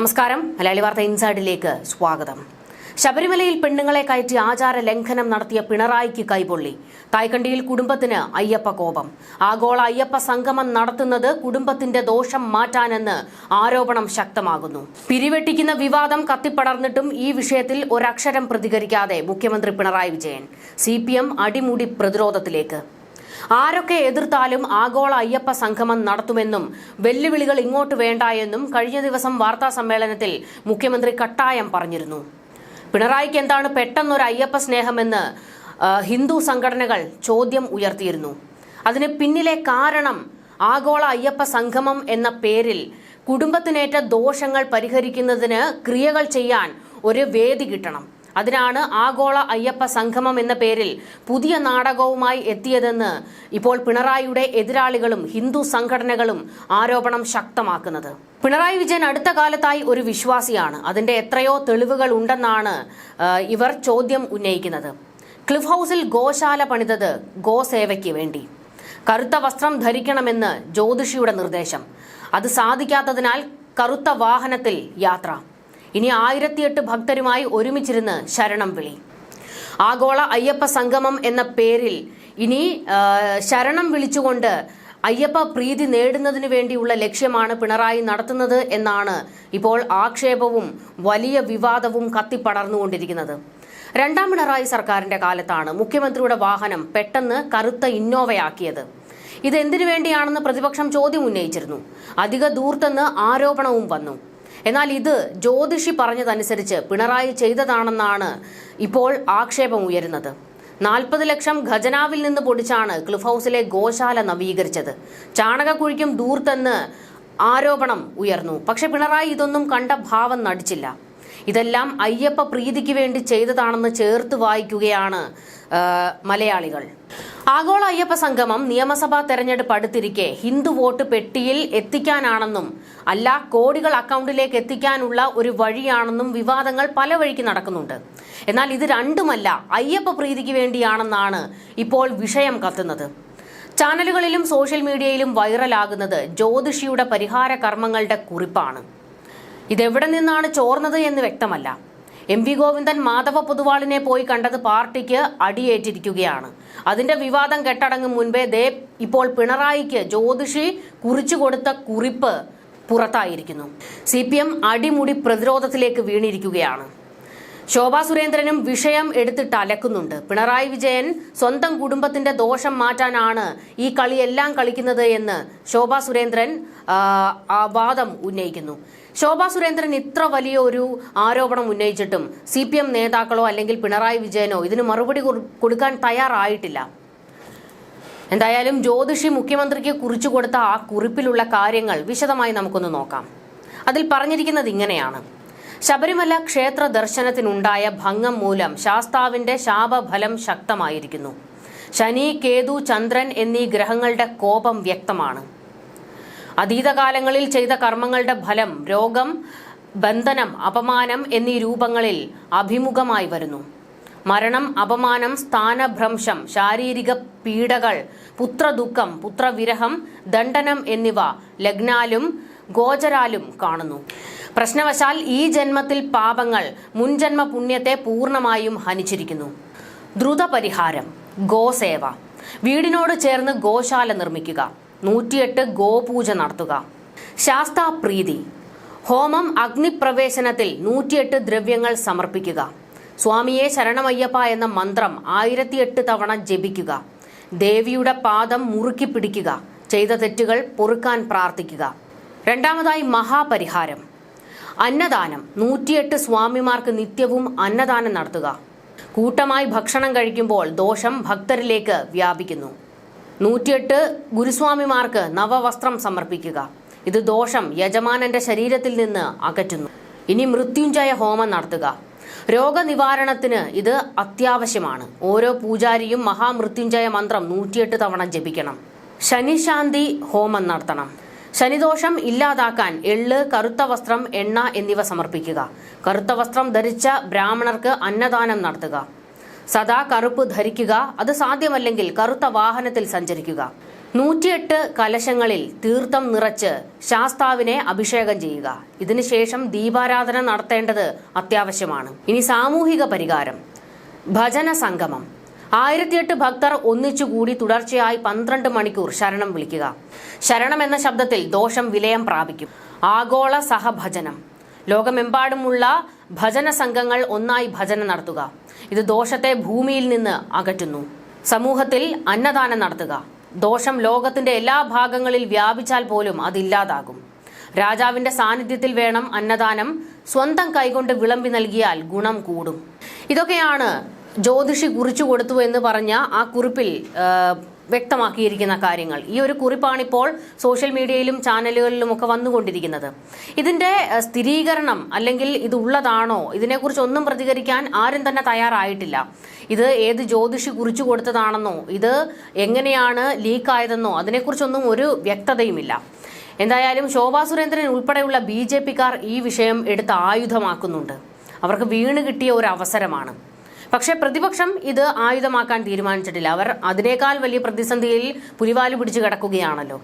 നമസ്കാരം. മലയാളി വാർത്ത ഇൻസൈഡിലേക്ക് സ്വാഗതം. ശബരിമലയിൽ പെണ്ണുങ്ങളെ കയറ്റി ആചാര ലംഘനം നടത്തിയ പിണറായിക്ക് കൈപൊള്ളി. തായ്ക്കണ്ടിയിൽ കുടുംബത്തിന് അയ്യപ്പ കോപം. ആഗോള അയ്യപ്പ സംഗമം നടത്തുന്നത് കുടുംബത്തിന്റെ ദോഷം മാറ്റാനെന്ന് ആരോപണം ശക്തമാകുന്നു. പിരിവെട്ടിക്കുന്ന വിവാദം കത്തിപ്പടർന്നിട്ടും ഈ വിഷയത്തിൽ ഒരക്ഷരം പ്രതികരിക്കാതെ മുഖ്യമന്ത്രി പിണറായി വിജയൻ. സി അടിമുടി പ്രതിരോധത്തിലേക്ക്. ആരൊക്കെ എതിർത്താലും ആഗോള അയ്യപ്പ സംഗമം നടത്തുമെന്നും വെല്ലുവിളികൾ ഇങ്ങോട്ട് വേണ്ട എന്നും കഴിഞ്ഞ ദിവസം വാർത്താ സമ്മേളനത്തിൽ മുഖ്യമന്ത്രി കട്ടായം പറഞ്ഞിരുന്നു. പിണറായിക്ക് എന്താണ് പെട്ടെന്നൊരു അയ്യപ്പ സ്നേഹമെന്ന് ഹിന്ദു സംഘടനകൾ ചോദ്യം ഉയർത്തിയിരുന്നു. അതിന് പിന്നിലെ കാരണം ആഗോള അയ്യപ്പ സംഗമം എന്ന പേരിൽ കുടുംബത്തിനേറ്റ ദോഷങ്ങൾ പരിഹരിക്കുന്നതിന് ക്രിയകൾ ചെയ്യാൻ ഒരു വേദി കിട്ടണം. അതിനാണ് ആഗോള അയ്യപ്പ സംഗമം എന്ന പേരിൽ പുതിയ നാടകവുമായി എത്തിയതെന്ന് ഇപ്പോൾ പിണറായിയുടെ എതിരാളികളും ഹിന്ദു സംഘടനകളും ആരോപണം ശക്തമാക്കുന്നത്. പിണറായി വിജയൻ അടുത്ത കാലത്തായി ഒരു വിശ്വാസിയാണ്. അതിന്റെ എത്രയോ തെളിവുകൾ ഉണ്ടെന്നാണ് ഇവർ ചോദ്യം ഉന്നയിക്കുന്നത്. ക്ലിഫ് ഹൗസിൽ ഗോശാല പണിതത് ഗോസേവയ്ക്ക് വേണ്ടി. കറുത്ത വസ്ത്രം ധരിക്കണമെന്ന് ജ്യോതിഷിയുടെ നിർദ്ദേശം. അത് സാധിക്കാത്തതിനാൽ കറുത്ത വാഹനത്തിൽ യാത്ര. ഇനി ആയിരത്തിയെട്ട് ഭക്തരുമായി ഒരുമിച്ചിരുന്ന് ശരണം വിളി. ആഗോള അയ്യപ്പ സംഗമം എന്ന പേരിൽ ഇനി ശരണം വിളിച്ചുകൊണ്ട് അയ്യപ്പ പ്രീതി നേടുന്നതിനു വേണ്ടിയുള്ള ലക്ഷ്യമാണ് പിണറായി നടത്തുന്നത് എന്നാണ് ഇപ്പോൾ ആക്ഷേപവും വലിയ വിവാദവും കത്തിപ്പടർന്നുകൊണ്ടിരിക്കുന്നത് രണ്ടാം പിണറായി സർക്കാരിന്റെ കാലത്താണ് മുഖ്യമന്ത്രിയുടെ വാഹനം പെട്ടെന്ന് കറുത്ത ഇന്നോവയാക്കിയത്. ഇത് എന്തിനു വേണ്ടിയാണെന്ന് പ്രതിപക്ഷം ചോദ്യം ഉന്നയിച്ചിരുന്നു. അധിക ദൂർത്തെന്ന് ആരോപണവും വന്നു. എന്നാൽ ഇത് ജ്യോതിഷി പറഞ്ഞതനുസരിച്ച് പിണറായി ചെയ്തതാണെന്നാണ് ഇപ്പോൾ ആക്ഷേപം ഉയരുന്നത്. നാൽപ്പത് ലക്ഷം ഖജനാവിൽ നിന്ന് പൊടിച്ചാണ് ക്ലിഫ് ഹൗസിലെ ഗോശാല നവീകരിച്ചത്. ചാണകക്കുഴിക്കും ദൂർത്തെന്ന് ആരോപണം ഉയർന്നു. പക്ഷെ പിണറായി ഇതൊന്നും കണ്ട ഭാവം നടിച്ചില്ല. ഇതെല്ലാം അയ്യപ്പ പ്രീതിക്ക് വേണ്ടി ചെയ്തതാണെന്ന് ചേർത്ത് വായിക്കുകയാണ് മലയാളികൾ. ആഗോള അയ്യപ്പ സംഗമം നിയമസഭാ തെരഞ്ഞെടുപ്പ് അടുത്തിരിക്കെ ഹിന്ദു വോട്ട് പെട്ടിയിൽ എത്തിക്കാനാണെന്നും അല്ല കോടികൾ അക്കൗണ്ടിലേക്ക് എത്തിക്കാനുള്ള ഒരു വഴിയാണെന്നും വിവാദങ്ങൾ പല വഴിക്ക് നടക്കുന്നുണ്ട്. എന്നാൽ ഇത് രണ്ടുമല്ല അയ്യപ്പ പ്രീതിക്ക് വേണ്ടിയാണെന്നാണ് ഇപ്പോൾ വിഷയം കത്തുന്നത്. ചാനലുകളിലും സോഷ്യൽ മീഡിയയിലും വൈറലാകുന്നത് ജ്യോതിഷിയുടെ പരിഹാര കർമ്മങ്ങളുടെ കുറിപ്പാണ്. ഇതെവിടെ നിന്നാണ് ചോർന്നത് എന്ന് വ്യക്തമല്ല. എം വി ഗോവിന്ദൻ മാധവ പൊതുവാളിനെ പോയി കണ്ടത് പാർട്ടിക്ക് അടിയേറ്റിരിക്കുകയാണ്. അതിന്റെ വിവാദം കെട്ടടങ്ങും മുൻപേ ദേ ഇപ്പോൾ പിണറായിക്ക് ജ്യോതിഷി കുറിച്ചു കൊടുത്ത കുറിപ്പ് പുറത്തായിരിക്കുന്നു. സി പി എം അടിമുടി പ്രതിരോധത്തിലേക്ക് വീണിരിക്കുകയാണ്. ശോഭാ സുരേന്ദ്രനും വിഷയം എടുത്തിട്ട് അലക്കുന്നുണ്ട്. പിണറായി വിജയൻ സ്വന്തം കുടുംബത്തിന്റെ ദോഷം മാറ്റാനാണ് ഈ കളിയെല്ലാം കളിക്കുന്നത് എന്ന് ശോഭാ സുരേന്ദ്രൻ വാദം ഉന്നയിക്കുന്നു. ശോഭാ സുരേന്ദ്രൻ ഇത്ര വലിയ ഒരു ആരോപണം ഉന്നയിച്ചിട്ടും സി പി എം നേതാക്കളോ അല്ലെങ്കിൽ പിണറായി വിജയനോ ഇതിന് മറുപടി കൊടുക്കാൻ തയ്യാറായിട്ടില്ല. എന്തായാലും ജ്യോതിഷി മുഖ്യമന്ത്രിക്ക് കുറിച്ചു കൊടുത്ത ആ കുറിപ്പിലുള്ള കാര്യങ്ങൾ വിശദമായി നമുക്കൊന്ന് നോക്കാം. അതിൽ പറഞ്ഞിരിക്കുന്നത് ഇങ്ങനെയാണ്. ശബരിമല ക്ഷേത്ര ദർശനത്തിനുണ്ടായ ഭംഗം മൂലം ശാസ്താവിന്റെ ശാപഫലം ശക്തമായിരിക്കുന്നു. ശനി കേതു ചന്ദ്രൻ എന്നീ ഗ്രഹങ്ങളുടെ കോപം വ്യക്തമാണ്. അതീതകാലങ്ങളിൽ ചെയ്ത കർമ്മങ്ങളുടെ ഫലം രോഗം ബന്ധനം അപമാനം എന്നീ രൂപങ്ങളിൽ അഭിമുഖമായി വരുന്നു. മരണം അപമാനം സ്ഥാനഭ്രംശം ശാരീരിക പീഡകൾ പുത്രദുഃഖം പുത്രവിരഹം ദണ്ഡനം എന്നിവ ലഗ്നാലും ഗോചരാലും കാണുന്നു. പ്രശ്നവശാൽ ഈ ജന്മത്തിൽ പാപങ്ങൾ മുൻജന്മ പുണ്യത്തെ പൂർണമായും ഹനിച്ചിരിക്കുന്നു. ദ്രുത പരിഹാരം ഗോസേവ. വീടിനോട് ചേർന്ന് ഗോശാല നിർമ്മിക്കുക. നൂറ്റിയെട്ട് ഗോപൂജ നടത്തുക. ശാസ്താപ്രീതി. ഹോമം അഗ്നിപ്രവേശനത്തിൽ നൂറ്റിയെട്ട് ദ്രവ്യങ്ങൾ സമർപ്പിക്കുക. സ്വാമിയെ ശരണമയ്യപ്പ എന്ന മന്ത്രം ആയിരത്തിയെട്ട് തവണ ജപിക്കുക. ദേവിയുടെ പാദം മുറുക്കി പിടിക്കുക. ചെയ്ത തെറ്റുകൾ പൊറുക്കാൻ പ്രാർത്ഥിക്കുക. രണ്ടാമതായി മഹാപരിഹാരം. അന്നദാനം. നൂറ്റിയെട്ട് സ്വാമിമാർക്ക് നിത്യവും അന്നദാനം നടത്തുക. കൂട്ടമായി ഭക്ഷണം കഴിക്കുമ്പോൾ ദോഷം ഭക്തരിലേക്ക് വ്യാപിക്കുന്നു. നൂറ്റിയെട്ട് ഗുരുസ്വാമിമാർക്ക് നവവസ്ത്രം സമർപ്പിക്കുക. ഇത് ദോഷം യജമാനന്റെ ശരീരത്തിൽ നിന്ന് അകറ്റുന്നു. ഇനി മൃത്യുഞ്ജയ ഹോമം നടത്തുക. രോഗനിവാരണത്തിന് ഇത് അത്യാവശ്യമാണ്. ഓരോ പൂജാരിയും മഹാമൃത്യുഞ്ജയ മന്ത്രം നൂറ്റിയെട്ട് തവണ ജപിക്കണം. ശനിശാന്തി ഹോമം നടത്തണം. ശനിദോഷം ഇല്ലാതാക്കാൻ എള്ള് കറുത്ത വസ്ത്രം എണ്ണ എന്നിവ സമർപ്പിക്കുക. കറുത്ത വസ്ത്രം ധരിച്ച ബ്രാഹ്മണർക്ക് അന്നദാനം നടത്തുക. സദാ കറുപ്പ് ധരിക്കുക അത് സാധ്യമല്ലെങ്കിൽ കറുത്ത വാഹനത്തിൽ സഞ്ചരിക്കുക. നൂറ്റിയെട്ട് കലശങ്ങളിൽ തീർത്ഥം നിറച്ച് ശാസ്താവിനെ അഭിഷേകം ചെയ്യുക. ഇതിനുശേഷം ദീപാരാധന നടത്തേണ്ടത് അത്യാവശ്യമാണ്. ഇനി സാമൂഹിക പരിഹാരം. ഭജന സംഗമം. ആയിരത്തിയെട്ട് ഭക്തർ ഒന്നിച്ചുകൂടി തുടർച്ചയായി പന്ത്രണ്ട് മണിക്കൂർ ശരണം വിളിക്കുക. ശരണം എന്ന ശബ്ദത്തിൽ ദോഷം വിലയം പ്രാപിക്കും. ആഗോള സഹഭജനം. ലോകമെമ്പാടുമുള്ള ഭജന സംഘങ്ങൾ ഒന്നായി ഭജന നടത്തുക. ഇത് ദോഷത്തെ ഭൂമിയിൽ നിന്ന് അകറ്റുന്നു. സമൂഹത്തിൽ അന്നദാനം നടത്തുക. ദോഷം ലോകത്തിന്റെ എല്ലാ ഭാഗങ്ങളിൽ വ്യാപിച്ചാൽ പോലും അതില്ലാതാകും രാജാവിന്റെ സാന്നിധ്യത്തിൽ വേണം അന്നദാനം. സ്വന്തം കൈകൊണ്ട് വിളമ്പി നൽകിയാൽ ഗുണം കൂടും. ഇതൊക്കെയാണ് ജ്യോതിഷി കുറിച്ചു കൊടുത്തു എന്ന് പറഞ്ഞ ആ കുറിപ്പിൽ വ്യക്തമാക്കിയിരിക്കുന്ന കാര്യങ്ങൾ. ഈ ഒരു കുറിപ്പാണിപ്പോൾ സോഷ്യൽ മീഡിയയിലും ചാനലുകളിലും ഒക്കെ വന്നുകൊണ്ടിരിക്കുന്നത്. ഇതിന്റെ സ്ഥിരീകരണം അല്ലെങ്കിൽ ഇത് ഉള്ളതാണോ ഇതിനെക്കുറിച്ച് ഒന്നും പ്രതികരിക്കാൻ ആരും തന്നെ തയ്യാറായിട്ടില്ല. ഇത് ഏത് ജ്യോതിഷി കുറിച്ചു കൊടുത്തതാണെന്നോ ഇത് എങ്ങനെയാണ് ലീക്കായതെന്നോ അതിനെക്കുറിച്ചൊന്നും ഒരു വ്യക്തതയുമില്ല. എന്തായാലും ശോഭാ സുരേന്ദ്രൻ ഉൾപ്പെടെയുള്ള ബി ജെ പിക്കാർ ഈ വിഷയം എടുത്ത് ആയുധമാക്കുന്നുണ്ട്. അവർക്ക് വീണ് കിട്ടിയ ഒരു അവസരമാണ്. പക്ഷേ പ്രതിപക്ഷം ഇത് ആയുധമാക്കാൻ തീരുമാനിച്ചിട്ടില്ല. അവർ അതിനേക്കാൾ വലിയ പ്രതിസന്ധിയിൽ പുലിവാലു പിടിച്ചു കിടക്കുകയാണല്ലോ.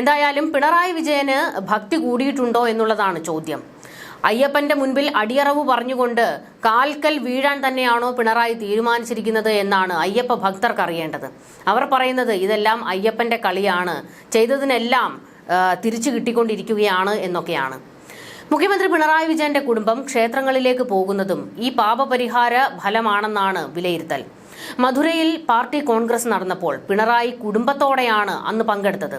എന്തായാലും പിണറായി വിജയന് ഭക്തി കൂടിയിട്ടുണ്ടോ എന്നുള്ളതാണ് ചോദ്യം. അയ്യപ്പന്റെ മുൻപിൽ അടിയറവ് പറഞ്ഞുകൊണ്ട് കാൽക്കൽ വീഴാൻ തന്നെയാണോ പിണറായി തീരുമാനിച്ചിരിക്കുന്നത് എന്നാണ് അയ്യപ്പ ഭക്തർക്ക് അറിയേണ്ടത്. അവർ പറയുന്നത് ഇതെല്ലാം അയ്യപ്പന്റെ കളിയാണ്. ചെയ്തതിനെല്ലാം തിരിച്ചു കിട്ടിക്കൊണ്ടിരിക്കുകയാണ് എന്നൊക്കെയാണ്. മുഖ്യമന്ത്രി പിണറായി വിജയന്റെ കുടുംബം ക്ഷേത്രങ്ങളിലേക്ക് പോകുന്നതും ഈ പാപപരിഹാര ഫലമാണെന്നാണ് വിലയിരുത്തൽ. മധുരയിൽ പാർട്ടി കോൺഗ്രസ് നടന്നപ്പോൾ പിണറായി കുടുംബത്തോടെയാണ് അന്ന് പങ്കെടുത്തത്.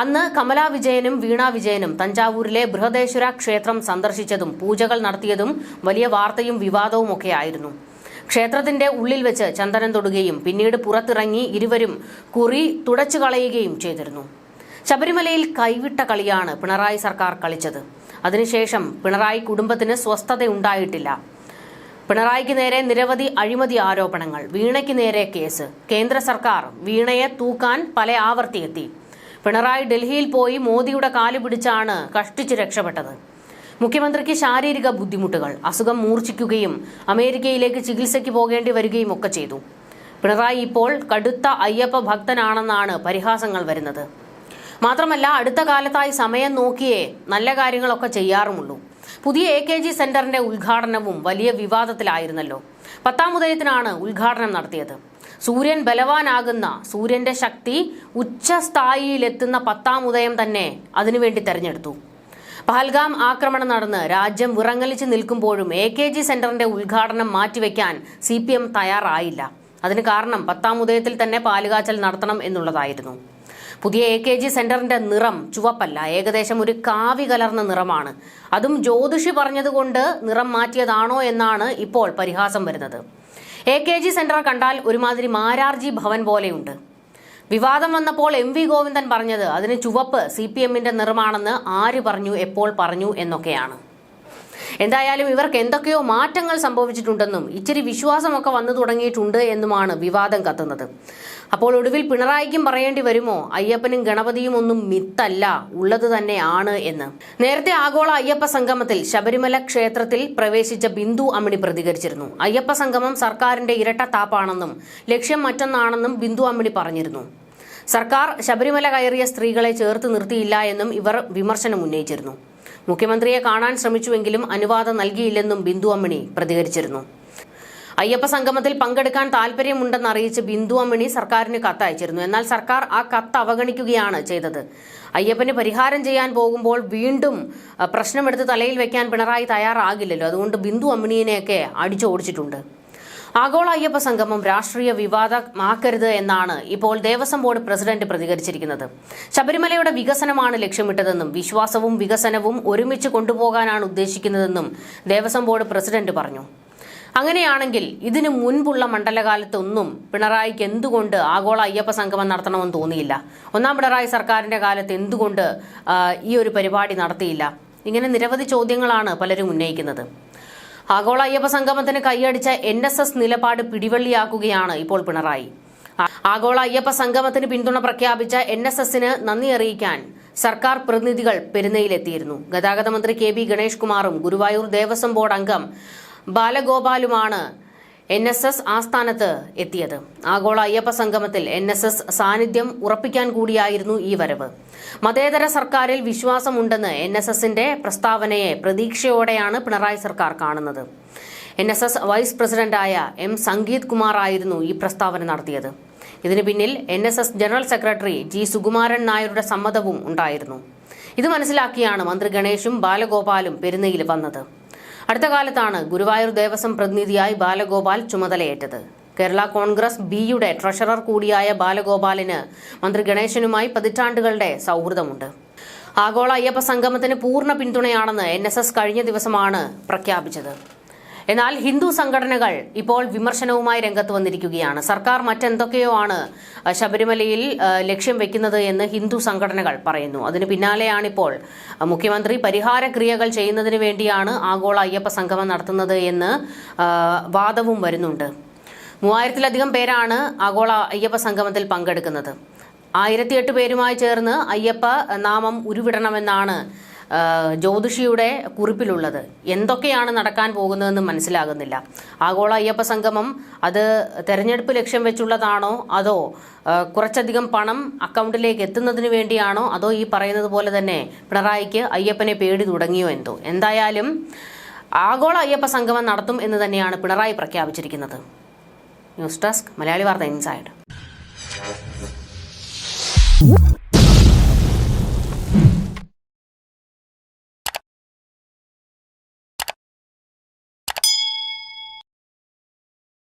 അന്ന് കമലാ വിജയനും വീണ വിജയനും തഞ്ചാവൂരിലെ ബൃഹദേശ്വര ക്ഷേത്രം സന്ദർശിച്ചതും പൂജകൾ നടത്തിയതും വലിയ വാർത്തയും വിവാദവും ഒക്കെയായിരുന്നു. ക്ഷേത്രത്തിന്റെ ഉള്ളിൽ വെച്ച് ചന്ദനം തൊടുകയും പിന്നീട് പുറത്തിറങ്ങി ഇരുവരും കുറി തുടച്ചു കളയുകയും ചെയ്തിരുന്നു. ശബരിമലയിൽ കൈവിട്ട കളിയാണ് പിണറായി സർക്കാർ കളിച്ചത്. അതിനുശേഷം പിണറായി കുടുംബത്തിന് സ്വസ്ഥതയുണ്ടായിട്ടില്ല. പിണറായിക്ക് നേരെ നിരവധി അഴിമതി ആരോപണങ്ങൾ വീണയ്ക്ക് നേരെ കേസ് കേന്ദ്ര സർക്കാർ വീണയെ തൂക്കാൻ പല ആവർത്തിയെത്തി. പിണറായി ഡൽഹിയിൽ പോയി മോദിയുടെ കാൽ പിടിച്ചാണ് കഷ്ടിച്ച് രക്ഷപ്പെട്ടത്. മുഖ്യമന്ത്രിക്ക് ശാരീരിക ബുദ്ധിമുട്ടുകൾ അസുഖം മൂർച്ഛിക്കുകയും അമേരിക്കയിലേക്ക് ചികിത്സയ്ക്ക് പോകേണ്ടി വരികയും ഒക്കെ ചെയ്തു. പിണറായി ഇപ്പോൾ കടുത്ത അയ്യപ്പ ഭക്തനാണെന്നാണ് പരിഹാസങ്ങൾ വരുന്നത്. മാത്രമല്ല അടുത്ത കാലത്തായി സമയം നോക്കിയേ നല്ല കാര്യങ്ങളൊക്കെ ചെയ്യാറുമുള്ളൂ. പുതിയ എ കെ ജി സെന്ററിന്റെ ഉദ്ഘാടനവും വലിയ വിവാദത്തിലായിരുന്നല്ലോ. പത്താം ഉദയത്തിനാണ് ഉദ്ഘാടനം നടത്തിയത്. സൂര്യൻ ബലവാനാകുന്ന സൂര്യന്റെ ശക്തി ഉച്ചസ്ഥായിയിലെത്തുന്ന പത്താം ഉദയം തന്നെ അതിനുവേണ്ടി തെരഞ്ഞെടുത്തു. പഹൽഗാം ആക്രമണം നടന്ന് രാജ്യം വിറങ്ങലിച്ച് നിൽക്കുമ്പോഴും എ കെ ജി സെന്ററിന്റെ ഉദ്ഘാടനം മാറ്റിവെക്കാൻ സി പി എം തയ്യാറായില്ല. അതിന് കാരണം പത്താം ഉദയത്തിൽ തന്നെ പാലുകാച്ചൽ നടത്തണം എന്നുള്ളതായിരുന്നു. പുതിയ എ കെ ജി സെന്ററിന്റെ നിറം ചുവപ്പല്ല. ഏകദേശം ഒരു കാവി കലർന്ന നിറമാണ്. അതും ജ്യോതിഷി പറഞ്ഞതുകൊണ്ട് നിറം മാറ്റിയതാണോ എന്നാണ് ഇപ്പോൾ പരിഹാസം വരുന്നത്. എ കെ ജി സെന്റർ കണ്ടാൽ ഒരുമാതിരി മാരാർജി ഭവൻ പോലെയുണ്ട്. വിവാദം വന്നപ്പോൾ എം വി ഗോവിന്ദൻ പറഞ്ഞത് അതിന് ചുവപ്പ് സി പി എമ്മിന്റെ നിറമാണെന്ന് ആര് പറഞ്ഞു എപ്പോൾ പറഞ്ഞു എന്നൊക്കെയാണ്. എന്തായാലും ഇവർക്ക് എന്തൊക്കെയോ മാറ്റങ്ങൾ സംഭവിച്ചിട്ടുണ്ടെന്നും ഇച്ചിരി വിശ്വാസമൊക്കെ വന്നു തുടങ്ങിയിട്ടുണ്ട് എന്നുമാണ് വിവാദം കത്തുന്നത്. അപ്പോൾ ഒടുവിൽ പിണറായിക്കും പറയേണ്ടി വരുമോ? അയ്യപ്പനും ഗണപതിയും ഒന്നും മിത്തല്ല ഉള്ളത് തന്നെയാണ് എന്ന്. നേരത്തെ ആഗോള അയ്യപ്പ സംഗമത്തിൽ ശബരിമല ക്ഷേത്രത്തിൽ പ്രവേശിച്ച ബിന്ദു അമ്മിണി പ്രതികരിച്ചിരുന്നു. അയ്യപ്പ സംഗമം സർക്കാരിന്റെ ഇരട്ടത്താപ്പാണെന്നും ലക്ഷ്യം മറ്റൊന്നാണെന്നും ബിന്ദു അമ്മിണി പറഞ്ഞിരുന്നു. സർക്കാർ ശബരിമല കയറിയ സ്ത്രീകളെ ചേർത്ത് നിർത്തിയില്ല എന്നും ഇവർ വിമർശനം ഉന്നയിച്ചിരുന്നു മുഖ്യമന്ത്രിയെ കാണാൻ ശ്രമിച്ചുവെങ്കിലും അനുവാദം നൽകിയില്ലെന്നും ബിന്ദു അമ്മിണി പ്രതികരിച്ചിരുന്നു. അയ്യപ്പ സംഗമത്തിൽ പങ്കെടുക്കാൻ താല്പര്യമുണ്ടെന്ന് അറിയിച്ച് ബിന്ദു അമ്മിണി സർക്കാരിന് കത്തയച്ചിരുന്നു. എന്നാൽ സർക്കാർ ആ കത്ത് അവഗണിക്കുകയാണ് ചെയ്തത്. അയ്യപ്പന് പരിഹാരം ചെയ്യാൻ പോകുമ്പോൾ വീണ്ടും പ്രശ്നമെടുത്ത് തലയിൽ വെക്കാൻ പിണറായി തയ്യാറാകില്ലല്ലോ. അതുകൊണ്ട് ബിന്ദു അമ്മിണിയെയൊക്കെ അടിച്ചോടിച്ചിട്ടുണ്ട്. ആഗോള അയ്യപ്പ സംഗമം രാഷ്ട്രീയ വിവാദമാക്കരുത് എന്നാണ് ഇപ്പോൾ ദേവസ്വം ബോർഡ് പ്രസിഡന്റ് പ്രതികരിച്ചിരിക്കുന്നത്. ശബരിമലയുടെ വികസനമാണ് ലക്ഷ്യമിട്ടതെന്നും വിശ്വാസവും വികസനവും ഒരുമിച്ച് കൊണ്ടുപോകാനാണ് ഉദ്ദേശിക്കുന്നതെന്നും ദേവസ്വം ബോർഡ് പ്രസിഡന്റ് പറഞ്ഞു. അങ്ങനെയാണെങ്കിൽ ഇതിനു മുൻപുള്ള മണ്ഡലകാലത്തൊന്നും പിണറായിക്ക് എന്തുകൊണ്ട് ആഗോള അയ്യപ്പ സംഗമം നടത്തണമെന്ന് തോന്നിയില്ല? ഒന്നാം പിണറായി സർക്കാരിന്റെ കാലത്ത് എന്തുകൊണ്ട് ഈ ഒരു പരിപാടി നടത്തിയില്ല? ഇങ്ങനെ നിരവധി ചോദ്യങ്ങളാണ് പലരും ഉന്നയിക്കുന്നത്. ആഗോള അയ്യപ്പ സംഗമത്തിന് കൈയടിച്ച എൻ എസ് എസ് നിലപാട് പിടിവള്ളിയാക്കുകയാണ് ഇപ്പോൾ പിണറായി. ആഗോള അയ്യപ്പ സംഗമത്തിന് പിന്തുണ പ്രഖ്യാപിച്ച എൻ എസ് എസിന് നന്ദി അറിയിക്കാൻ സർക്കാർ പ്രതിനിധികൾ പെരുന്നയിലെത്തിയിരുന്നു. ഗതാഗത മന്ത്രി കെ ബി ഗണേഷ് കുമാറും ഗുരുവായൂർ ദേവസ്വം ബോർഡ് അംഗം ബാലഗോപാലുമാണ് എൻ എസ് എസ് ആസ്ഥാനത്ത് എത്തിയത്. ആഗോള അയ്യപ്പ സംഗമത്തിൽ എൻ എസ് എസ് സാന്നിധ്യം ഉറപ്പിക്കാൻ കൂടിയായിരുന്നു ഈ വരവ്. മതേതര സർക്കാരിൽ വിശ്വാസമുണ്ടെന്ന് എൻ എസ് എസിന്റെ പ്രസ്താവനയെ പ്രതീക്ഷയോടെയാണ് പിണറായി സർക്കാർ കാണുന്നത്. എൻ എസ് എസ് വൈസ് പ്രസിഡന്റായ എം സംഗീത് കുമാർ ആയിരുന്നു ഈ പ്രസ്താവന നടത്തിയത്. ഇതിനു പിന്നിൽ N S S general secretary G Sukumaran നായരുടെ സമ്മതവും ഉണ്ടായിരുന്നു. ഇത് മനസ്സിലാക്കിയാണ് മന്ത്രി ഗണേഷും ബാലഗോപാലും പെരുന്നയിൽ വന്നത്. അടുത്ത കാലത്താണ് ഗുരുവായൂർ ദേവസ്വം പ്രതിനിധിയായി ബാലഗോപാൽ ചുമതലയേറ്റത്. കേരള കോൺഗ്രസ് ബിയുടെ ട്രഷറർ കൂടിയായ ബാലഗോപാലിന് മന്ത്രി ഗണേശനുമായി പതിറ്റാണ്ടുകളുടെ സൗഹൃദമുണ്ട്. ആഗോള അയ്യപ്പ സംഗമത്തിന് പൂർണ പിന്തുണയാണെന്ന് എൻ കഴിഞ്ഞ ദിവസമാണ് പ്രഖ്യാപിച്ചത്. എന്നാൽ ഹിന്ദു സംഘടനകൾ ഇപ്പോൾ വിമർശനവുമായി രംഗത്ത് വന്നിരിക്കുകയാണ്. സർക്കാർ മറ്റെന്തൊക്കെയോ ആണ് ശബരിമലയിൽ ലക്ഷ്യം വെക്കുന്നത് എന്ന് ഹിന്ദു സംഘടനകൾ പറയുന്നു. അതിന് പിന്നാലെയാണിപ്പോൾ മുഖ്യമന്ത്രി പരിഹാര ക്രിയകൾ ചെയ്യുന്നതിന് വേണ്ടിയാണ് ആഗോള അയ്യപ്പ സംഗമം നടത്തുന്നത് എന്ന് വാദവും വരുന്നുണ്ട്. മൂവായിരത്തിലധികം പേരാണ് ആഗോള അയ്യപ്പ സംഗമത്തിൽ പങ്കെടുക്കുന്നത്. ആയിരത്തിയെട്ട് പേരുമായി ചേർന്ന് അയ്യപ്പ നാമം ഉരുവിടണമെന്നാണ് ജ്യോതിഷിയുടെ കുറിപ്പിലുള്ളത്. എന്തൊക്കെയാണ് നടക്കാൻ പോകുന്നതെന്ന് മനസ്സിലാകുന്നില്ല. ആഗോള അയ്യപ്പ സംഗമം അത് തെരഞ്ഞെടുപ്പ് ലക്ഷ്യം വെച്ചുള്ളതാണോ? അതോ കുറച്ചധികം പണം അക്കൗണ്ടിലേക്ക് എത്തുന്നതിന് വേണ്ടിയാണോ? അതോ ഈ പറയുന്നത് പോലെ തന്നെ പിണറായിക്ക് അയ്യപ്പനെ പേടി തുടങ്ങിയോ എന്തോ? എന്തായാലും ആഗോള അയ്യപ്പ സംഗമം നടത്തും എന്ന് തന്നെയാണ് പിണറായി പ്രഖ്യാപിച്ചിരിക്കുന്നത്. ന്യൂസ് ഡെസ്ക് മലയാളി വാർത്ത ഇൻസൈഡ്.